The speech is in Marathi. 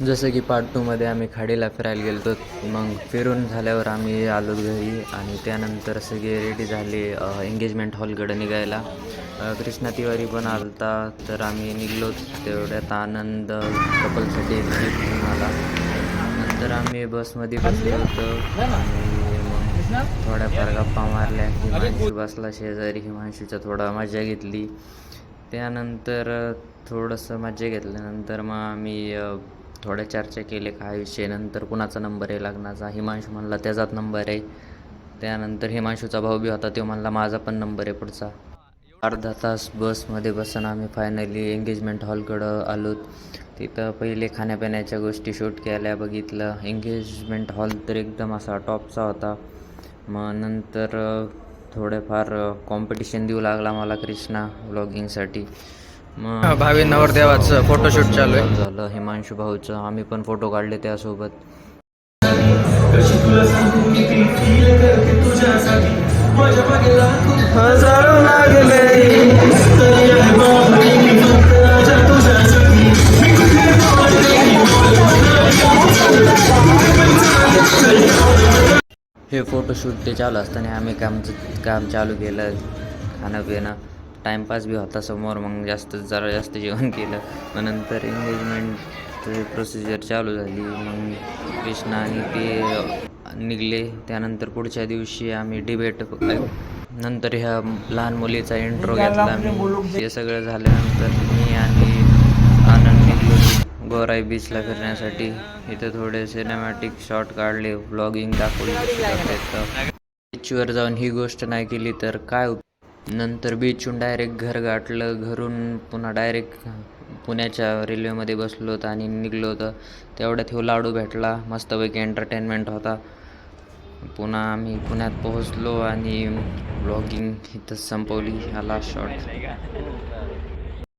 जसं की पार्ट टूमध्ये आम्ही खाडीला फिरायला गेलो मग फिरून झाल्यावर आम्ही आलो घरी आणि त्यानंतर सगळे रेडी झाले एंगेजमेंट हॉलकडे निघायला. कृष्णा तिवारी पण आलता तर आम्ही निघलो तेवढ्यात आनंद कपलसाठी घेऊन आला. नंतर आम्ही बसमध्ये बसलो होतो आणि मग थोड्याफार गप्पा मारल्या. हिमांशू बसला शेजारी हिमांशूच्या थोडा मजा घेतली. त्यानंतर थोडंसं मजा घेतल्यानंतर मग आम्ही थोड्या चर्चा केले काय विषय नंतर कुणाचा नंबर आहे लग्नाचा? हिमांशू म्हणला त्याचाच नंबर आहे. त्यानंतर हिमांशूचा भाऊ बी होता तो म्हणला माझा पण नंबर आहे पुढचा. अर्धा तास बसमध्ये बसून आम्ही फायनली एंगेजमेंट हॉलकडं आलो. तिथं पहिले खाण्यापिण्याच्या गोष्टी शूट केल्या बघितलं. एंगेजमेंट हॉल तर एकदम असा टॉपचा होता. मग नंतर थोडेफार कॉम्पिटिशन देऊ लागला मला कृष्णा व्लॉगिंगसाठी मग भावी नवरदेवाचं फोटोशूट चालू आहे. झालं हिमांशू भाऊचं. आम्ही पण फोटो काढले त्यासोबत. हे फोटोशूट ते चालू असताना आम्ही काम काम चालू केलं खाणं पिणं टाईमपास बी होता समोर मग जास्त जरा जास्त जेवण केलं. मग नंतर एंगेजमेंट प्रोसिजर चालू झाली. मग कृष्णा आणि ते निघले. त्यानंतर पुढच्या दिवशी आम्ही डिबेट नंतर ह्या लहान मुलीचा इंट्रो घेतला आम्ही ते सगळं झाल्यानंतर मी आणि आनंद निघलो. गोराई बीचला फिरण्यासाठी. इथे थोडे सिनेमॅटिक शॉट काढले व्लॉगिंग दाखवली. बीचवर जाऊन ही गोष्ट नाही केली तर काय नंतर बीचहून डायरेक्ट घर गाठलं घरून पुन्हा डायरेक्ट पुण्याच्या रेल्वेमध्ये बसलो होतं आणि निघलो होतं. तेवढ्यात हो लाडू भेटला मस्तपैकी एंटरटेनमेंट होता. पुन्हा आम्ही पुण्यात पोहोचलो आणि ब्लॉगिंग इथंच संपवली ह्याला शॉर्ट